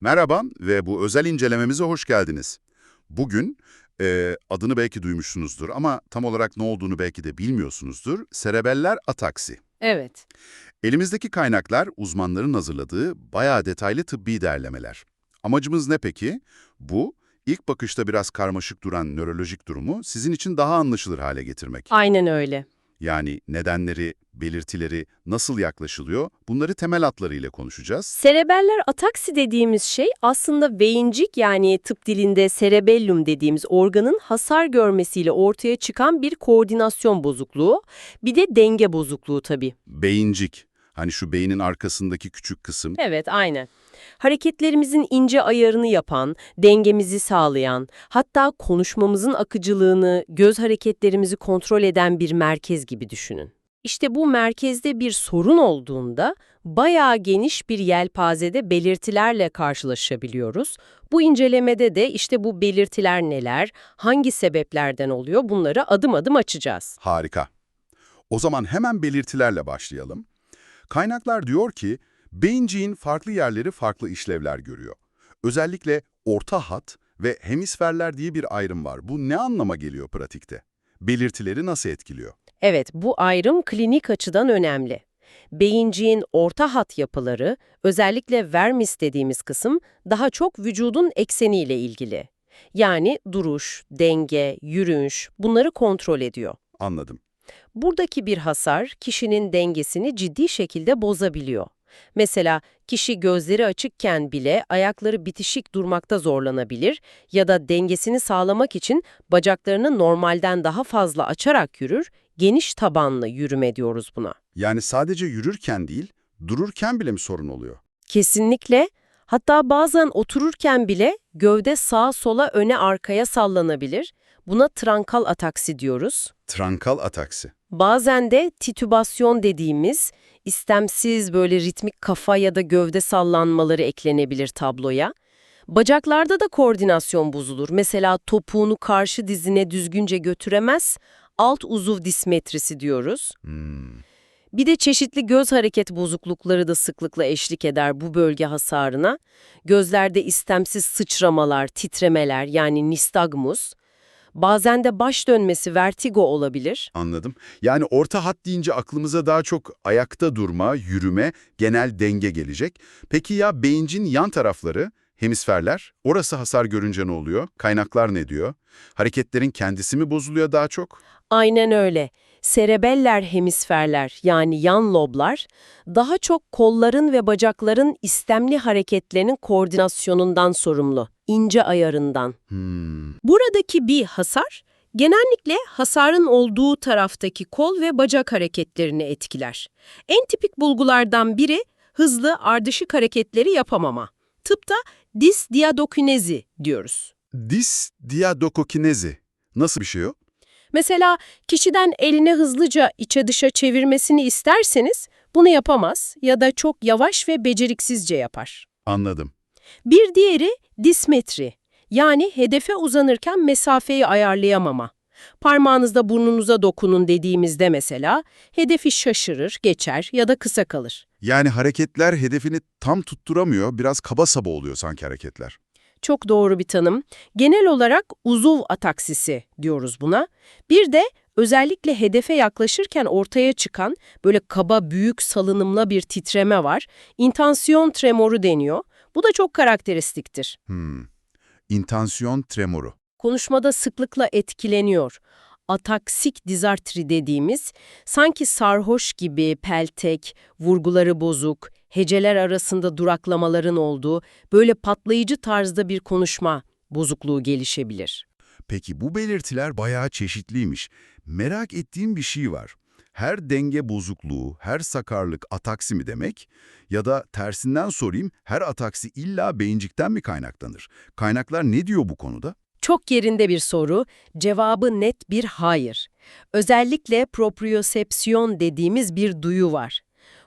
Merhaba ve bu özel incelememize hoş geldiniz. Bugün e, adını belki duymuşsunuzdur ama tam olarak ne olduğunu belki de bilmiyorsunuzdur. Serebeller ataksi. Evet. Elimizdeki kaynaklar uzmanların hazırladığı bayağı detaylı tıbbi derlemeler. Amacımız ne peki? Bu, ilk bakışta biraz karmaşık duran nörolojik durumu sizin için daha anlaşılır hale getirmek. Aynen öyle. Yani nedenleri, belirtileri, nasıl yaklaşılıyor bunları temel hatlarıyla konuşacağız. Serebeller ataksi dediğimiz şey aslında beyincik yani tıp dilinde cerebellum dediğimiz organın hasar görmesiyle ortaya çıkan bir koordinasyon bozukluğu, bir de denge bozukluğu tabii. Beyincik, hani şu beynin arkasındaki küçük kısım. Evet, aynen. Hareketlerimizin ince ayarını yapan, dengemizi sağlayan, hatta konuşmamızın akıcılığını, göz hareketlerimizi kontrol eden bir merkez gibi düşünün. İşte bu merkezde bir sorun olduğunda bayağı geniş bir yelpazede belirtilerle karşılaşabiliyoruz. Bu incelemede de işte bu belirtiler neler, hangi sebeplerden oluyor bunları adım adım açacağız. Harika. O zaman hemen belirtilerle başlayalım. Kaynaklar diyor ki, beyinciğin farklı yerleri farklı işlevler görüyor. Özellikle orta hat ve hemisferler diye bir ayrım var. Bu ne anlama geliyor pratikte? Belirtileri nasıl etkiliyor? Evet, bu ayrım klinik açıdan önemli. Beyinciğin orta hat yapıları, özellikle vermis dediğimiz kısım, daha çok vücudun ekseniyle ilgili. Yani duruş, denge, yürüyüş bunları kontrol ediyor. Anladım. Buradaki bir hasar kişinin dengesini ciddi şekilde bozabiliyor. Mesela kişi gözleri açıkken bile ayakları bitişik durmakta zorlanabilir ya da dengesini sağlamak için bacaklarını normalden daha fazla açarak yürür, geniş tabanlı yürüme diyoruz buna. Yani sadece yürürken değil, dururken bile mi sorun oluyor? Kesinlikle. Hatta bazen otururken bile gövde sağa sola öne arkaya sallanabilir. Buna trankal ataksi diyoruz. Trankal ataksi. Bazen de titübasyon dediğimiz istemsiz böyle ritmik kafa ya da gövde sallanmaları eklenebilir tabloya. Bacaklarda da koordinasyon bozulur. Mesela topuğunu karşı dizine düzgünce götüremez, alt uzuv dismetrisi diyoruz. Hmm. Bir de çeşitli göz hareket bozuklukları da sıklıkla eşlik eder bu bölge hasarına. Gözlerde istemsiz sıçramalar, titremeler yani nistagmus. Bazen de baş dönmesi vertigo olabilir. Anladım. Yani orta hat deyince aklımıza daha çok ayakta durma, yürüme, genel denge gelecek. Peki ya beyincin yan tarafları, hemisferler? Orası hasar görünce ne oluyor? Kaynaklar ne diyor? Hareketlerin kendisi mi bozuluyor daha çok? Aynen öyle. Serebeller hemisferler yani yan loblar daha çok kolların ve bacakların istemli hareketlerinin koordinasyonundan sorumlu, ince ayarından. Hmm. Buradaki bir hasar genellikle hasarın olduğu taraftaki kol ve bacak hareketlerini etkiler. En tipik bulgulardan biri hızlı ardışık hareketleri yapamama. Tıpta disdiadokinezi diyoruz. Dis diadokokinezi. Nasıl bir şey o? Mesela kişiden elini hızlıca içe dışa çevirmesini isterseniz bunu yapamaz ya da çok yavaş ve beceriksizce yapar. Anladım. Bir diğeri dismetri yani hedefe uzanırken mesafeyi ayarlayamama. Parmağınızda burnunuza dokunun dediğimizde mesela hedefi şaşırır, geçer ya da kısa kalır. Yani hareketler hedefini tam tutturamıyor, biraz kaba saba oluyor sanki hareketler. Çok doğru bir tanım. Genel olarak uzuv ataksisi diyoruz buna. Bir de özellikle hedefe yaklaşırken ortaya çıkan böyle kaba büyük salınımla bir titreme var. İntansiyon tremoru deniyor. Bu da çok karakteristiktir. Hmm. İntansiyon tremoru. Konuşmada sıklıkla etkileniyor. Ataksik dizartri dediğimiz sanki sarhoş gibi peltek, vurguları bozuk, heceler arasında duraklamaların olduğu böyle patlayıcı tarzda bir konuşma bozukluğu gelişebilir. Peki bu belirtiler bayağı çeşitliymiş. Merak ettiğim bir şey var. Her denge bozukluğu, her sakarlık ataksi mi demek? Ya da tersinden sorayım, her ataksi illa beyincikten mi kaynaklanır? Kaynaklar ne diyor bu konuda? Çok yerinde bir soru, cevabı net bir hayır. Özellikle propriosepsiyon dediğimiz bir duyu var.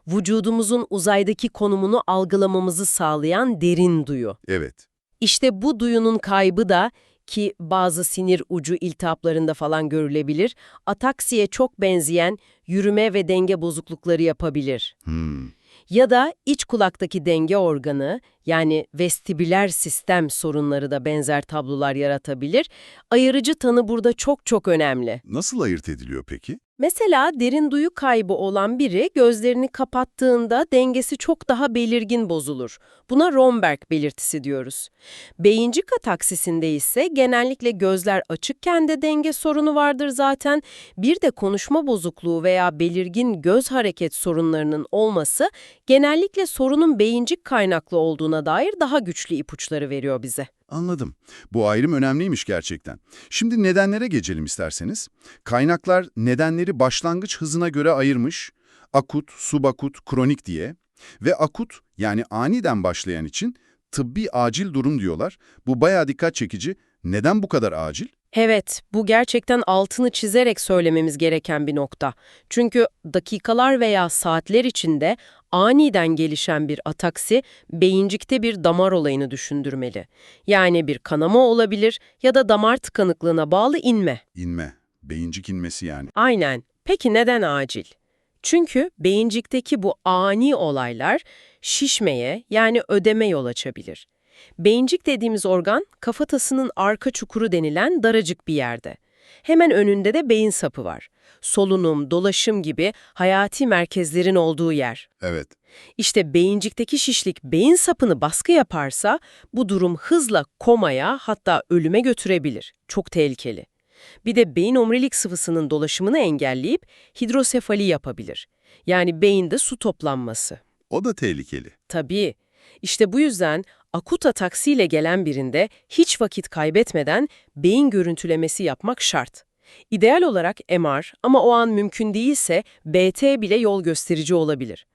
Vücudumuzun uzaydaki konumunu algılamamızı sağlayan derin duyu. Evet. İşte bu duyunun kaybı da ki bazı sinir ucu iltihaplarında falan görülebilir, ataksiye çok benzeyen yürüme ve denge bozuklukları yapabilir. Hmm. Ya da iç kulaktaki denge organı yani vestibüler sistem sorunları da benzer tablolar yaratabilir. Ayırıcı tanı burada çok çok önemli. Nasıl ayırt ediliyor peki? Mesela derin duyu kaybı olan biri gözlerini kapattığında dengesi çok daha belirgin bozulur. Buna Romberg belirtisi diyoruz. Beyincik ataksisinde ise genellikle gözler açıkken de denge sorunu vardır zaten. Bir de konuşma bozukluğu veya belirgin göz hareket sorunlarının olması genellikle sorunun beyincik kaynaklı olduğuna dair daha güçlü ipuçları veriyor bize. Anladım. Bu ayrım önemliymiş gerçekten. Şimdi nedenlere geçelim isterseniz. Kaynaklar nedenleri başlangıç hızına göre ayırmış. Akut, subakut, kronik diye. Ve akut yani aniden başlayan için tıbbi acil durum diyorlar. Bu bayağı dikkat çekici. Neden bu kadar acil? Evet, bu gerçekten altını çizerek söylememiz gereken bir nokta. Çünkü dakikalar veya saatler içinde aniden gelişen bir ataksi beyincikte bir damar olayını düşündürmeli. Yani bir kanama olabilir ya da damar tıkanıklığına bağlı inme. İnme, beyincik inmesi yani. Aynen. Peki neden acil? Çünkü beyincikteki bu ani olaylar şişmeye yani ödeme yol açabilir. Beyincik dediğimiz organ kafatasının arka çukuru denilen daracık bir yerde. Hemen önünde de beyin sapı var. Solunum, dolaşım gibi hayati merkezlerin olduğu yer. Evet, İşte beyincikteki şişlik beyin sapını baskı yaparsa bu durum hızla komaya hatta ölüme götürebilir. Çok tehlikeli. Bir de beyin omurilik sıvısının dolaşımını engelleyip hidrosefali yapabilir. Yani beyinde su toplanması. o da tehlikeli. Tabii. İşte bu yüzden akut ataksiyle gelen birinde hiç vakit kaybetmeden beyin görüntülemesi yapmak şart. İdeal olarak MR ama o an mümkün değilse BT bile yol gösterici olabilir.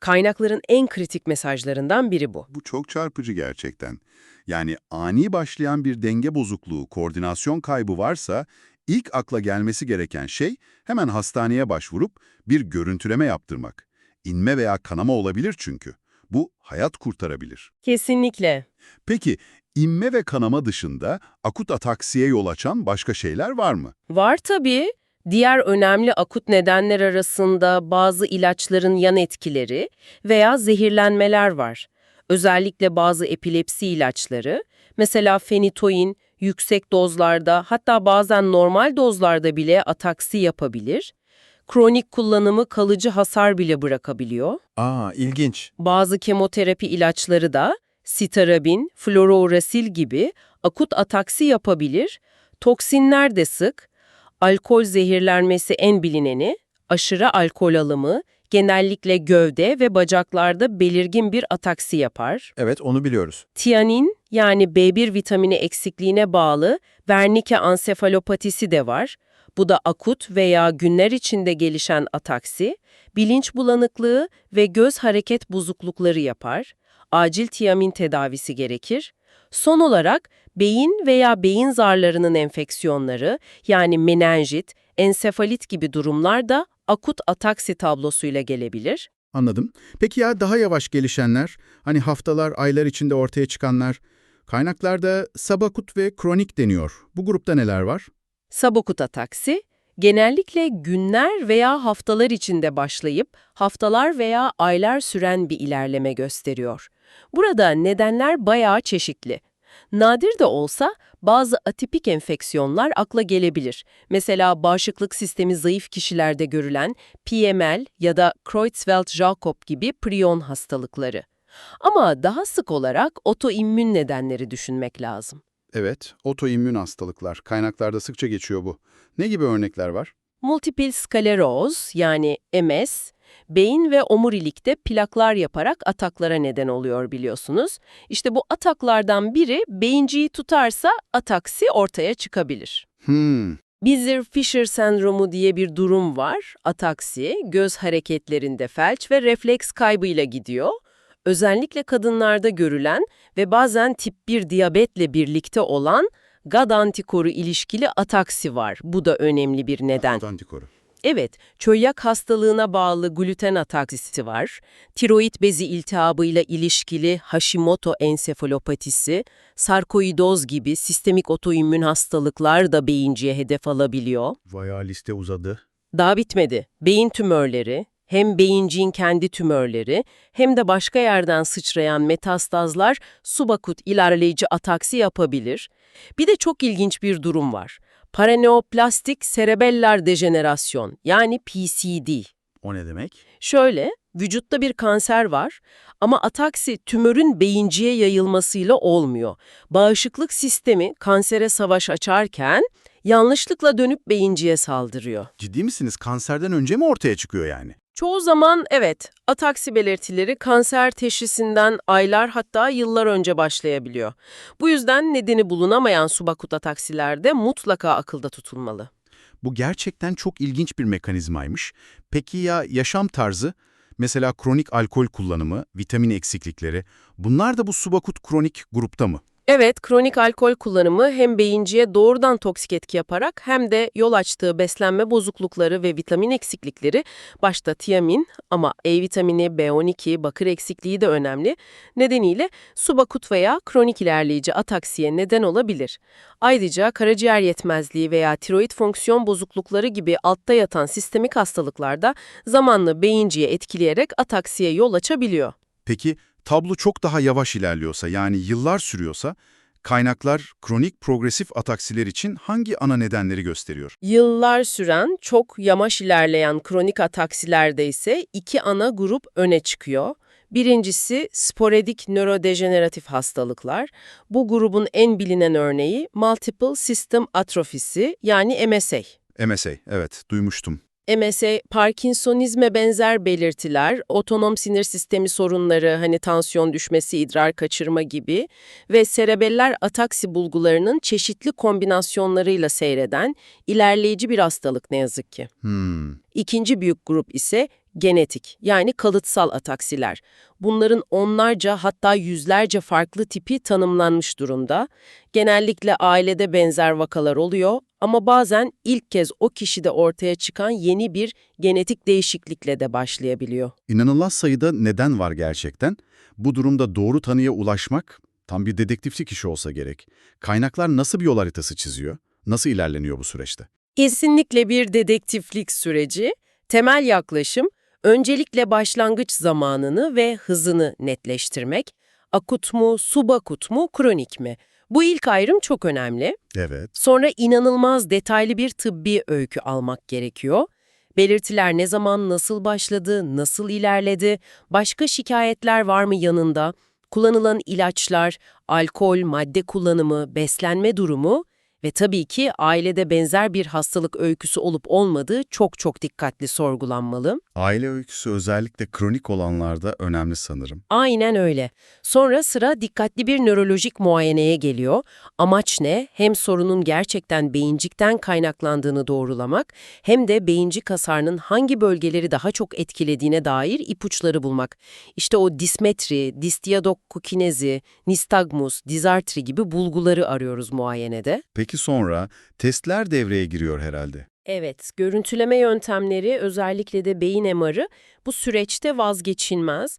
Kaynakların en kritik mesajlarından biri bu. Bu çok çarpıcı gerçekten. Yani ani başlayan bir denge bozukluğu, koordinasyon kaybı varsa ilk akla gelmesi gereken şey hemen hastaneye başvurup bir görüntüleme yaptırmak. İnme veya kanama olabilir çünkü. Bu hayat kurtarabilir. Kesinlikle. Peki inme ve kanama dışında akut ataksiye yol açan başka şeyler var mı? Var tabii. Diğer önemli akut nedenler arasında bazı ilaçların yan etkileri veya zehirlenmeler var. Özellikle bazı epilepsi ilaçları, mesela fenitoin, yüksek dozlarda hatta bazen normal dozlarda bile ataksi yapabilir. Kronik kullanımı kalıcı hasar bile bırakabiliyor. Aa, ilginç. Bazı kemoterapi ilaçları da sitarabin, fluorourasil gibi akut ataksi yapabilir. Toksinler de sık. Alkol zehirlenmesi en bilineni, aşırı alkol alımı genellikle gövde ve bacaklarda belirgin bir ataksi yapar. Evet, onu biliyoruz. Tianin yani B1 vitamini eksikliğine bağlı Wernicke ansefalopatisi de var. Bu da akut veya günler içinde gelişen ataksi, bilinç bulanıklığı ve göz hareket bozuklukları yapar. Acil tiamin tedavisi gerekir. Son olarak beyin veya beyin zarlarının enfeksiyonları yani menenjit, ensefalit gibi durumlar da akut ataksi tablosuyla gelebilir. Anladım. Peki ya daha yavaş gelişenler, hani haftalar, aylar içinde ortaya çıkanlar? Kaynaklarda sabakut ve kronik deniyor. Bu grupta neler var? Sabokut ataksi, genellikle günler veya haftalar içinde başlayıp haftalar veya aylar süren bir ilerleme gösteriyor. Burada nedenler bayağı çeşitli. Nadir de olsa bazı atipik enfeksiyonlar akla gelebilir. Mesela bağışıklık sistemi zayıf kişilerde görülen PML ya da Creutzfeldt-Jakob gibi prion hastalıkları. Ama daha sık olarak otoimmün nedenleri düşünmek lazım. Evet, otoimmün hastalıklar. Kaynaklarda sıkça geçiyor bu. Ne gibi örnekler var? Multiple skleroz yani MS, beyin ve omurilikte plaklar yaparak ataklara neden oluyor biliyorsunuz. İşte bu ataklardan biri beyinciyi tutarsa ataksi ortaya çıkabilir. Hmm, Beezer-Fisher sendromu diye bir durum var. Ataksi, göz hareketlerinde felç ve refleks kaybıyla gidiyor. Özellikle kadınlarda görülen ve bazen tip 1 diyabetle birlikte olan GAD antikoru ilişkili ataksi var. Bu da önemli bir neden. antikoru. Evet, çölyak hastalığına bağlı gluten ataksisi var. Tiroid bezi iltihabıyla ilişkili Hashimoto ensefalopatisi, sarkoidoz gibi sistemik otoimmün hastalıklar da beyinciye hedef alabiliyor. Bayağı liste uzadı. Daha bitmedi. Beyin tümörleri, Hem beyinciğin kendi tümörleri hem de başka yerden sıçrayan metastazlar subakut ilerleyici ataksi yapabilir. Bir de çok ilginç bir durum var. Paraneoplastik serebellar dejenerasyon yani PCD. O ne demek? Şöyle, vücutta bir kanser var ama ataksi tümörün beyinciye yayılmasıyla olmuyor. Bağışıklık sistemi kansere savaş açarken yanlışlıkla dönüp beyinciye saldırıyor. Ciddi misiniz? Kanserden önce mi ortaya çıkıyor yani? Çoğu zaman evet, ataksi belirtileri kanser teşhisinden aylar hatta yıllar önce başlayabiliyor. Bu yüzden nedeni bulunamayan subakut ataksilerde mutlaka akılda tutulmalı. Bu gerçekten çok ilginç bir mekanizmaymış. Peki ya yaşam tarzı? Mesela kronik alkol kullanımı, vitamin eksiklikleri, bunlar da bu subakut kronik grupta mı? Evet, kronik alkol kullanımı hem beyinciye doğrudan toksik etki yaparak hem de yol açtığı beslenme bozuklukları ve vitamin eksiklikleri, başta tiamin ama E vitamini, B12, bakır eksikliği de önemli, nedeniyle subakut veya kronik ilerleyici ataksiye neden olabilir. Ayrıca karaciğer yetmezliği veya tiroid fonksiyon bozuklukları gibi altta yatan sistemik hastalıklarda zamanla beyinciye etkileyerek ataksiye yol açabiliyor. Peki tablo çok daha yavaş ilerliyorsa yani yıllar sürüyorsa kaynaklar kronik progresif ataksiler için hangi ana nedenleri gösteriyor? Yıllar süren, çok yamaç ilerleyen kronik ataksilerde ise iki ana grup öne çıkıyor. Birincisi sporedik nörodejeneratif hastalıklar. Bu grubun en bilinen örneği Multiple System Atrofisi yani MSA. MSA, evet duymuştum. MSA, Parkinsonizme benzer belirtiler, otonom sinir sistemi sorunları, hani tansiyon düşmesi, idrar kaçırma gibi ve serebeller ataksi bulgularının çeşitli kombinasyonlarıyla seyreden ilerleyici bir hastalık ne yazık ki. Hmm. İkinci büyük grup ise genetik yani kalıtsal ataksiler. Bunların onlarca hatta yüzlerce farklı tipi tanımlanmış durumda. Genellikle ailede benzer vakalar oluyor ama bazen ilk kez o kişide ortaya çıkan yeni bir genetik değişiklikle de başlayabiliyor. İnanılmaz sayıda neden var gerçekten. Bu durumda doğru tanıya ulaşmak tam bir dedektiflik işi olsa gerek. Kaynaklar nasıl bir yol haritası çiziyor? Nasıl ilerleniyor bu süreçte? Kesinlikle bir dedektiflik süreci. Temel yaklaşım, öncelikle başlangıç zamanını ve hızını netleştirmek. Akut mu, subakut mu, kronik mi? Bu ilk ayrım çok önemli. Evet. Sonra inanılmaz detaylı bir tıbbi öykü almak gerekiyor. Belirtiler ne zaman nasıl başladı, nasıl ilerledi, başka şikayetler var mı yanında, kullanılan ilaçlar, alkol, madde kullanımı, beslenme durumu ve tabii ki ailede benzer bir hastalık öyküsü olup olmadığı çok çok dikkatli sorgulanmalı. Aile öyküsü özellikle kronik olanlarda önemli sanırım. Aynen öyle. Sonra sıra dikkatli bir nörolojik muayeneye geliyor. Amaç ne? Hem sorunun gerçekten beyincikten kaynaklandığını doğrulamak, hem de beyincik hasarının hangi bölgeleri daha çok etkilediğine dair ipuçları bulmak. İşte o dismetri, distiyadokkokinezi, nistagmus, dizartri gibi bulguları arıyoruz muayenede. Peki sonra testler devreye giriyor herhalde. Evet, görüntüleme yöntemleri özellikle de beyin MR'ı bu süreçte vazgeçilmez.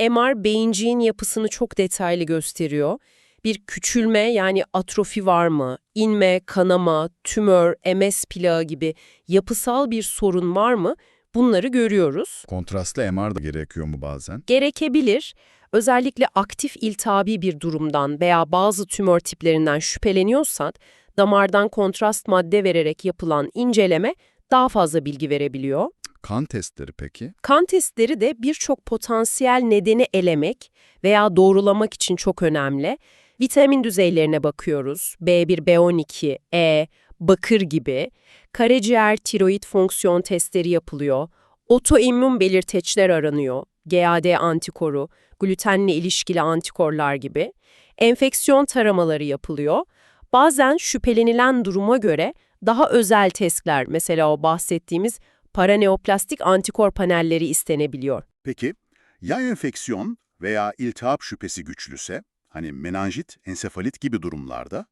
MR beyinciğin yapısını çok detaylı gösteriyor. Bir küçülme yani atrofi var mı, inme, kanama, tümör, MS plağı gibi yapısal bir sorun var mı bunları görüyoruz. Kontrastlı MR da gerekiyor mu bazen? Gerekebilir. Özellikle aktif iltihabi bir durumdan veya bazı tümör tiplerinden şüpheleniyorsan damardan kontrast madde vererek yapılan inceleme daha fazla bilgi verebiliyor. Kan testleri peki? Kan testleri de birçok potansiyel nedeni elemek veya doğrulamak için çok önemli. Vitamin düzeylerine bakıyoruz. B1, B12, E, bakır gibi. Karaciğer, tiroid fonksiyon testleri yapılıyor. Otoimmün belirteçler aranıyor. GAD antikoru, glutenle ilişkili antikorlar gibi. Enfeksiyon taramaları yapılıyor. Bazen şüphelenilen duruma göre daha özel testler, mesela o bahsettiğimiz paraneoplastik antikor panelleri istenebiliyor. Peki, ya enfeksiyon veya iltihap şüphesi güçlüse, hani menenjit, ensefalit gibi durumlarda?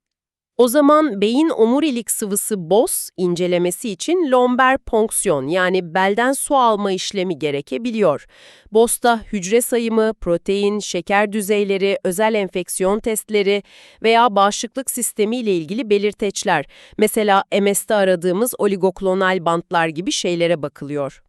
O zaman beyin omurilik sıvısı BOS incelemesi için lomber ponksiyon yani belden su alma işlemi gerekebiliyor. BOS'ta hücre sayımı, protein, şeker düzeyleri, özel enfeksiyon testleri veya bağışıklık sistemi ile ilgili belirteçler, mesela MS'te aradığımız oligoklonal bantlar gibi şeylere bakılıyor.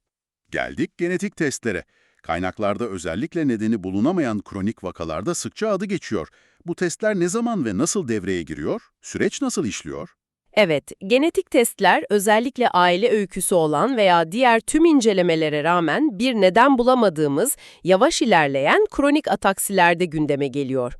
Geldik genetik testlere. Kaynaklarda özellikle nedeni bulunamayan kronik vakalarda sıkça adı geçiyor. Bu testler ne zaman ve nasıl devreye giriyor? Süreç nasıl işliyor? Evet, genetik testler özellikle aile öyküsü olan veya diğer tüm incelemelere rağmen bir neden bulamadığımız, yavaş ilerleyen kronik ataksilerde gündeme geliyor.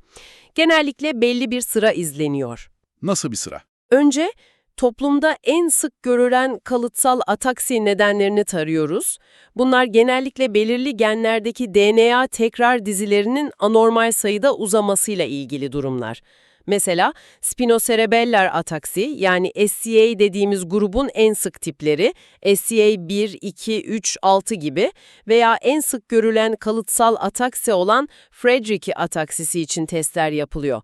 Genellikle belli bir sıra izleniyor. Nasıl bir sıra? Önce toplumda en sık görülen kalıtsal ataksi nedenlerini tarıyoruz. Bunlar genellikle belirli genlerdeki DNA tekrar dizilerinin anormal sayıda uzamasıyla ilgili durumlar. Mesela spinocerebellar ataksi yani SCA dediğimiz grubun en sık tipleri SCA 1, 2, 3, 6 gibi veya en sık görülen kalıtsal ataksi olan Friedreich'i ataksisi için testler yapılıyor.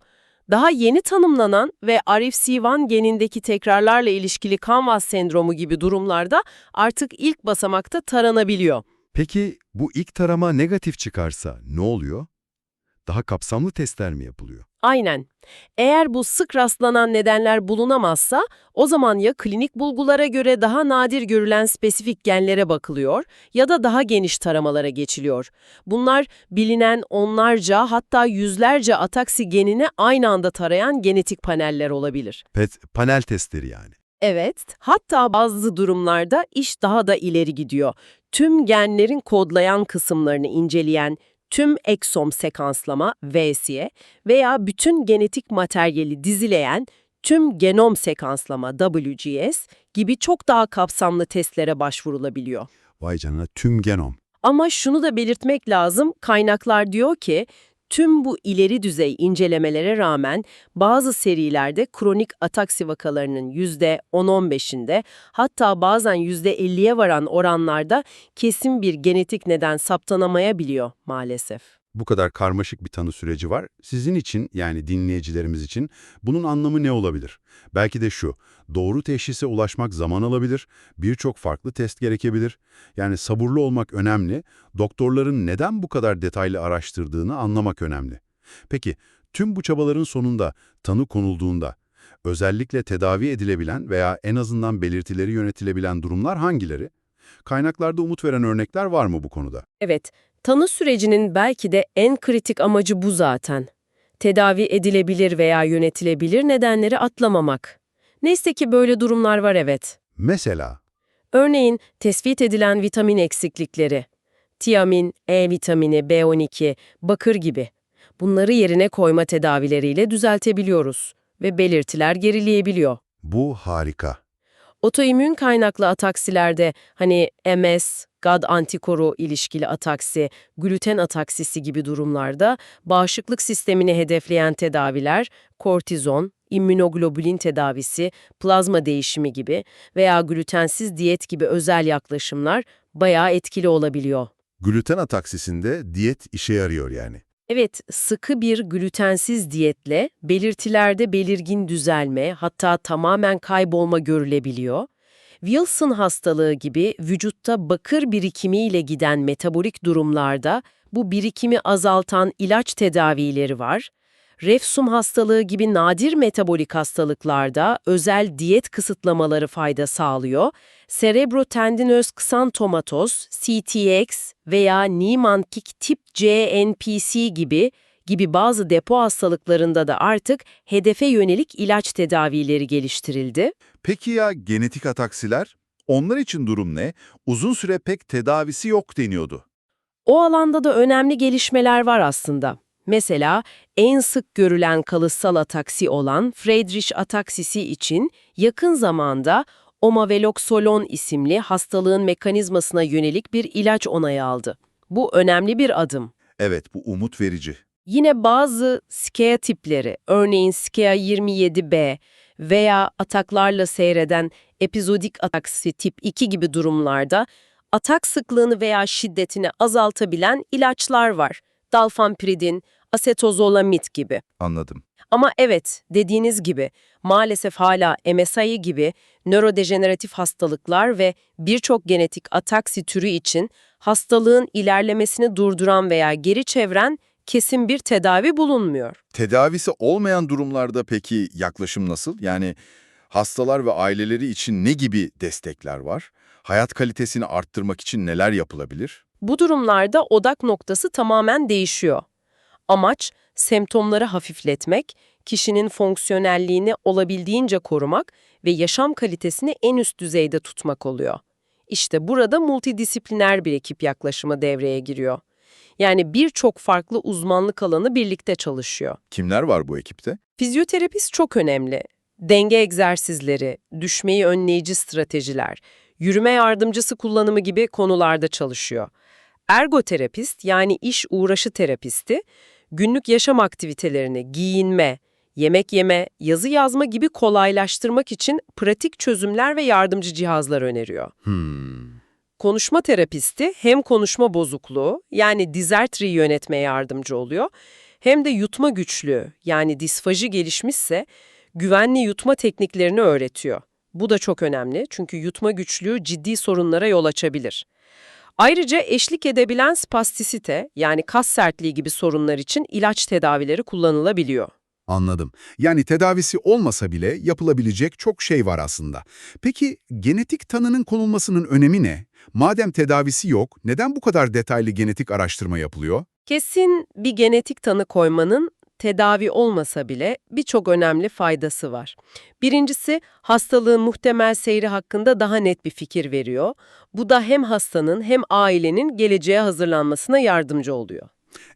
Daha yeni tanımlanan ve RFC1 genindeki tekrarlarla ilişkili kanvas sendromu gibi durumlarda artık ilk basamakta taranabiliyor. Peki bu ilk tarama negatif çıkarsa ne oluyor? Daha kapsamlı testler mi yapılıyor? Aynen. Eğer bu sık rastlanan nedenler bulunamazsa, o zaman ya klinik bulgulara göre daha nadir görülen spesifik genlere bakılıyor ya da daha geniş taramalara geçiliyor. Bunlar bilinen onlarca hatta yüzlerce ataksi genini aynı anda tarayan genetik paneller olabilir. PET panel testleri yani. Evet, hatta bazı durumlarda iş daha da ileri gidiyor. Tüm genlerin kodlayan kısımlarını inceleyen tüm eksom sekanslama VSE veya bütün genetik materyali dizileyen tüm genom sekanslama WGS gibi çok daha kapsamlı testlere başvurulabiliyor. Vay canına tüm genom. Ama şunu da belirtmek lazım, kaynaklar diyor ki, tüm bu ileri düzey incelemelere rağmen bazı serilerde kronik ataksi vakalarının %10-15'inde hatta bazen %50'ye varan oranlarda kesin bir genetik neden saptanamayabiliyor maalesef. Bu kadar karmaşık bir tanı süreci var. Sizin için yani dinleyicilerimiz için bunun anlamı ne olabilir? Belki de şu, doğru teşhise ulaşmak zaman alabilir, birçok farklı test gerekebilir. Yani sabırlı olmak önemli, doktorların neden bu kadar detaylı araştırdığını anlamak önemli. Peki, tüm bu çabaların sonunda tanı konulduğunda, özellikle tedavi edilebilen veya en azından belirtileri yönetilebilen durumlar hangileri? Kaynaklarda umut veren örnekler var mı bu konuda? Evet, tanı sürecinin belki de en kritik amacı bu zaten. Tedavi edilebilir veya yönetilebilir nedenleri atlamamak. Neyse ki böyle durumlar var evet. Mesela, Örneğin tespit edilen vitamin eksiklikleri, tiamin, E vitamini, B12, bakır gibi. Bunları yerine koyma tedavileriyle düzeltebiliyoruz ve belirtiler gerileyebiliyor. bu harika. Otoimmün kaynaklı ataksilerde hani MS, GAD antikoru ilişkili ataksi, gluten ataksisi gibi durumlarda bağışıklık sistemini hedefleyen tedaviler, kortizon, immünoglobulin tedavisi, plazma değişimi gibi veya glutensiz diyet gibi özel yaklaşımlar bayağı etkili olabiliyor. Gluten ataksisinde diyet işe yarıyor yani. Evet, sıkı bir glutensiz diyetle belirtilerde belirgin düzelme, hatta tamamen kaybolma görülebiliyor. Wilson hastalığı gibi vücutta bakır birikimiyle giden metabolik durumlarda bu birikimi azaltan ilaç tedavileri var. Refsum hastalığı gibi nadir metabolik hastalıklarda özel diyet kısıtlamaları fayda sağlıyor. Cerebrotendinöz ksantomatoz, CTX veya Niemann-Pick tip CNPC gibi gibi bazı depo hastalıklarında da artık hedefe yönelik ilaç tedavileri geliştirildi. Peki ya genetik ataksiler? Onlar için durum ne? Uzun süre pek tedavisi yok deniyordu. O alanda da önemli gelişmeler var aslında. Mesela en sık görülen kalıtsal ataksi olan Friedreich ataksisi için yakın zamanda Omaveloxolon isimli hastalığın mekanizmasına yönelik bir ilaç onayı aldı. Bu önemli bir adım. Evet, bu umut verici. Yine bazı SKEA tipleri, örneğin SKEA 27B veya ataklarla seyreden epizodik ataksi tip 2 gibi durumlarda atak sıklığını veya şiddetini azaltabilen ilaçlar var. Dalfanpiridin, asetozolamid gibi. Anladım. Ama evet, dediğiniz gibi maalesef hala MSI gibi nörodejeneratif hastalıklar ve birçok genetik ataksi türü için hastalığın ilerlemesini durduran veya geri çeviren kesin bir tedavi bulunmuyor. Tedavisi olmayan durumlarda peki yaklaşım nasıl? Yani hastalar ve aileleri için ne gibi destekler var? Hayat kalitesini arttırmak için neler yapılabilir? Bu durumlarda odak noktası tamamen değişiyor. Amaç, semptomları hafifletmek, kişinin fonksiyonelliğini olabildiğince korumak ve yaşam kalitesini en üst düzeyde tutmak oluyor. İşte burada multidisipliner bir ekip yaklaşımı devreye giriyor. Yani birçok farklı uzmanlık alanı birlikte çalışıyor. Kimler var bu ekipte? Fizyoterapist çok önemli. Denge egzersizleri, düşmeyi önleyici stratejiler, yürüme yardımcısı kullanımı gibi konularda çalışıyor. Ergoterapist yani iş uğraşı terapisti, günlük yaşam aktivitelerini giyinme, yemek yeme, yazı yazma gibi kolaylaştırmak için pratik çözümler ve yardımcı cihazlar öneriyor. Hmm. Konuşma terapisti hem konuşma bozukluğu yani dizartri yönetmeye yardımcı oluyor hem de yutma güçlüğü yani disfaji gelişmişse güvenli yutma tekniklerini öğretiyor. Bu da çok önemli çünkü yutma güçlüğü ciddi sorunlara yol açabilir. Ayrıca eşlik edebilen spastisite yani kas sertliği gibi sorunlar için ilaç tedavileri kullanılabiliyor. Anladım. Yani tedavisi olmasa bile yapılabilecek çok şey var aslında. Peki genetik tanının konulmasının önemi ne? Madem tedavisi yok, neden bu kadar detaylı genetik araştırma yapılıyor? Kesin bir genetik tanı koymanın tedavi olmasa bile birçok önemli faydası var. Birincisi hastalığın muhtemel seyri hakkında daha net bir fikir veriyor. Bu da hem hastanın hem ailenin geleceğe hazırlanmasına yardımcı oluyor.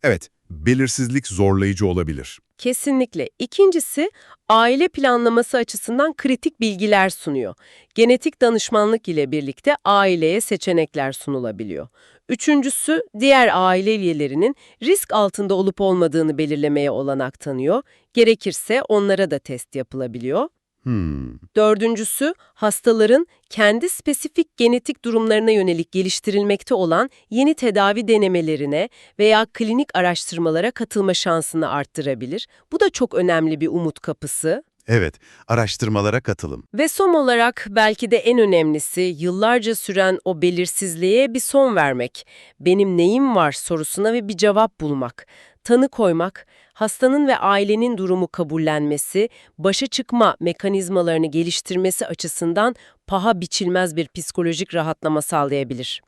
Evet, belirsizlik zorlayıcı olabilir. Kesinlikle. İkincisi, aile planlaması açısından kritik bilgiler sunuyor. Genetik danışmanlık ile birlikte aileye seçenekler sunulabiliyor. Üçüncüsü, diğer aile üyelerinin risk altında olup olmadığını belirlemeye olanak tanıyor. Gerekirse onlara da test yapılabiliyor. Hmm. Dördüncüsü, hastaların kendi spesifik genetik durumlarına yönelik geliştirilmekte olan yeni tedavi denemelerine veya klinik araştırmalara katılma şansını arttırabilir. Bu da çok önemli bir umut kapısı. Evet, araştırmalara katılım. Ve son olarak belki de en önemlisi yıllarca süren o belirsizliğe bir son vermek. Benim neyim var sorusuna ve bir cevap bulmak. Tanı koymak, hastanın ve ailenin durumu kabullenmesi, başa çıkma mekanizmalarını geliştirmesi açısından paha biçilmez bir psikolojik rahatlama sağlayabilir.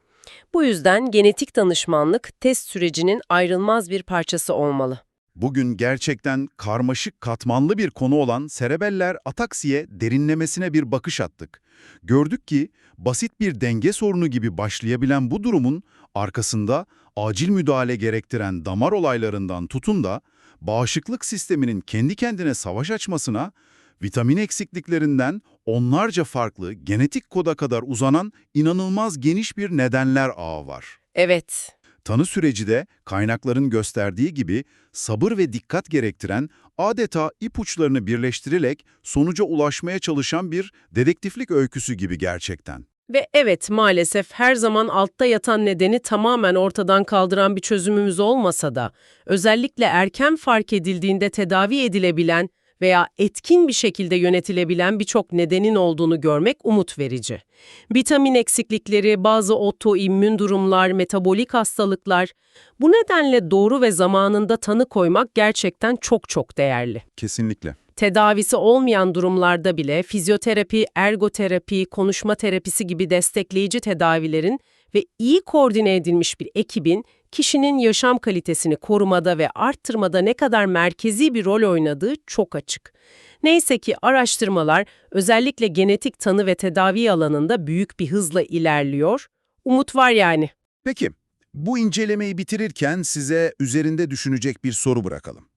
Bu yüzden genetik danışmanlık test sürecinin ayrılmaz bir parçası olmalı. Bugün gerçekten karmaşık katmanlı bir konu olan serebeller ataksiye derinlemesine bir bakış attık. Gördük ki basit bir denge sorunu gibi başlayabilen bu durumun arkasında acil müdahale gerektiren damar olaylarından tutun da bağışıklık sisteminin kendi kendine savaş açmasına, vitamin eksikliklerinden onlarca farklı genetik koda kadar uzanan inanılmaz geniş bir nedenler ağı var. Evet, Tanı süreci de kaynakların gösterdiği gibi sabır ve dikkat gerektiren adeta ipuçlarını birleştirerek sonuca ulaşmaya çalışan bir dedektiflik öyküsü gibi gerçekten. Ve evet maalesef her zaman altta yatan nedeni tamamen ortadan kaldıran bir çözümümüz olmasa da özellikle erken fark edildiğinde tedavi edilebilen veya etkin bir şekilde yönetilebilen birçok nedenin olduğunu görmek umut verici. Vitamin eksiklikleri, bazı otoimmün durumlar, metabolik hastalıklar bu nedenle doğru ve zamanında tanı koymak gerçekten çok çok değerli. Kesinlikle. Tedavisi olmayan durumlarda bile fizyoterapi, ergoterapi, konuşma terapisi gibi destekleyici tedavilerin ve iyi koordine edilmiş bir ekibin kişinin yaşam kalitesini korumada ve arttırmada ne kadar merkezi bir rol oynadığı çok açık. Neyse ki araştırmalar özellikle genetik tanı ve tedavi alanında büyük bir hızla ilerliyor. Umut var yani. Peki, bu incelemeyi bitirirken size üzerinde düşünecek bir soru bırakalım.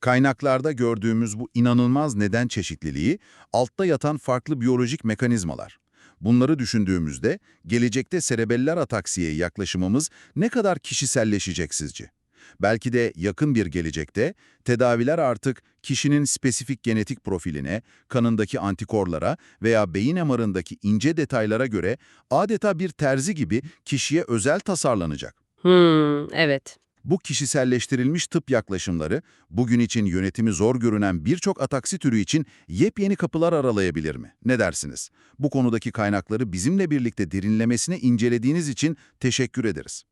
Kaynaklarda gördüğümüz bu inanılmaz neden çeşitliliği, altta yatan farklı biyolojik mekanizmalar. Bunları düşündüğümüzde gelecekte serebeller ataksiye yaklaşımımız ne kadar kişiselleşecek sizce? Belki de yakın bir gelecekte tedaviler artık kişinin spesifik genetik profiline, kanındaki antikorlara veya beyin MR'ındaki ince detaylara göre adeta bir terzi gibi kişiye özel tasarlanacak. Hmm, evet. Bu kişiselleştirilmiş tıp yaklaşımları, bugün için yönetimi zor görünen birçok ataksi türü için yepyeni kapılar aralayabilir mi? Ne dersiniz? Bu konudaki kaynakları bizimle birlikte derinlemesine incelediğiniz için teşekkür ederiz.